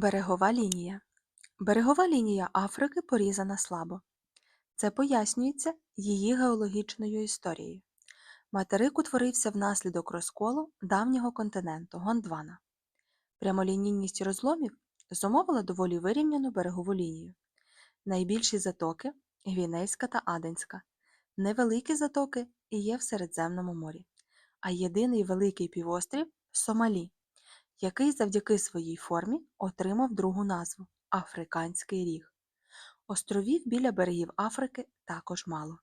Берегова лінія. Берегова лінія Африки порізана слабо. Це пояснюється її геологічною історією. Материк утворився внаслідок розколу давнього континенту Гондвана. Прямолінійність розломів зумовила доволі вирівняну берегову лінію. Найбільші затоки Гвінейська та Аденська, невеликі затоки є в Середземному морі, а єдиний великий півострів Сомалі, який завдяки своїй формі отримав другу назву Африканський ріг. Островів біля берегів Африки також мало.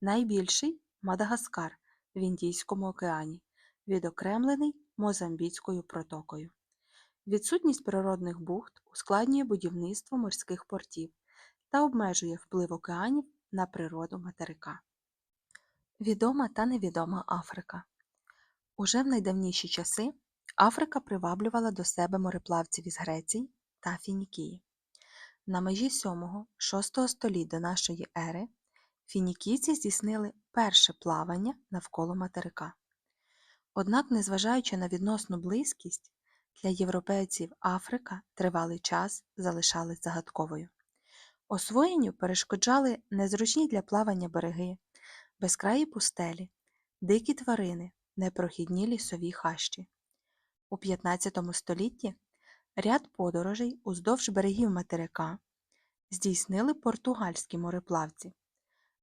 Найбільший Мадагаскар в Індійському океані, відокремлений Мозамбіцькою протокою. Відсутність природних бухт ускладнює будівництво морських портів та обмежує вплив океанів на природу материка. Відома та невідома Африка. Уже в найдавніші часи Африка приваблювала до себе мореплавців із Греції та Фінікії. На межі 7-6 століть до нашої ери фінікійці здійснили перше плавання навколо материка. Однак, незважаючи на відносну близькість, для європейців Африка тривалий час залишалась загадковою. Освоєнню перешкоджали незручні для плавання береги, безкраї пустелі, дикі тварини, непрохідні лісові хащі. У 15 столітті ряд подорожей уздовж берегів материка здійснили португальські мореплавці.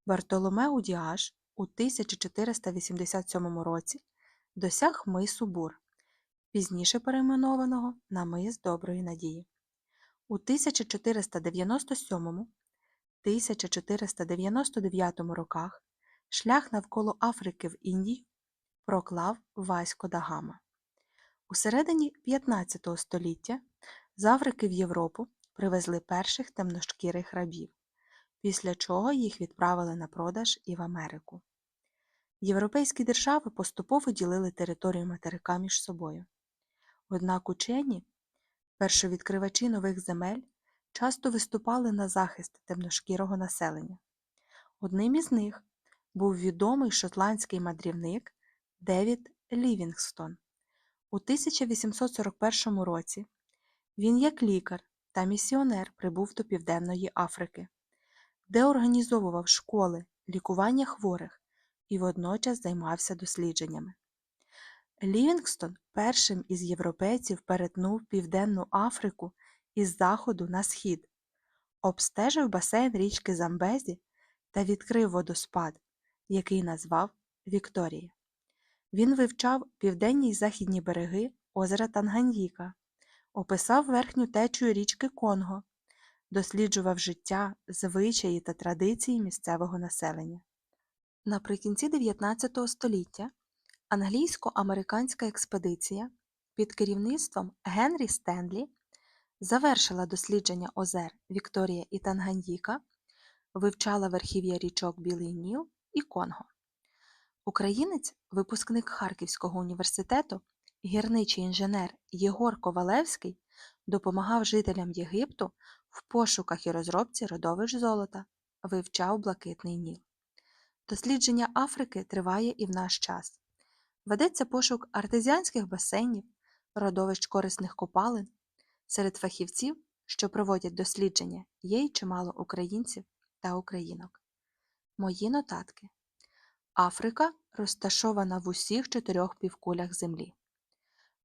Бартоломеу Діаш у 1487 році досяг мису Бур, пізніше перейменованого на мис Доброї Надії. У 1497-1499 роках шлях навколо Африки в Індію проклав Васько да Гама. У середині 15 століття з Африки в Європу привезли перших темношкірих рабів, після чого їх відправили на продаж і в Америку. Європейські держави поступово ділили територію материка між собою. Однак учені, першовідкривачі нових земель, часто виступали на захист темношкірого населення. Одним із них був відомий шотландський мандрівник Девід Лівінгстон. У 1841 році він як лікар та місіонер прибув до Південної Африки, де організовував школи лікування хворих і водночас займався дослідженнями. Лівінгстон першим із європейців перетнув Південну Африку із заходу на схід, обстежив басейн річки Замбезі та відкрив водоспад, який назвав Вікторія. Він вивчав південні й західні береги озера Танганьїка, описав верхню течію річки Конго, досліджував життя, звичаї та традиції місцевого населення. Наприкінці 19 століття англійсько-американська експедиція під керівництвом Генрі Стенлі завершила дослідження озер Вікторія і Танганьїка, вивчала верхів'я річок Білий Ніл і Конго. Українець, випускник Харківського університету, гірничий інженер Єгор Ковалевський допомагав жителям Єгипту в пошуках і розробці родовищ золота, вивчав Блакитний Ніл. Дослідження Африки триває і в наш час. Ведеться пошук артезіанських басейнів, родовищ корисних копалин. Серед фахівців, що проводять дослідження, є й чимало українців та українок. Мої нотатки. Африка розташована в усіх чотирьох півкулях Землі.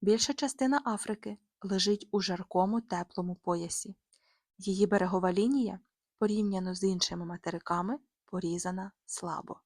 Більша частина Африки лежить у жаркому теплому поясі. Її берегова лінія, порівняно з іншими материками, порізана слабо.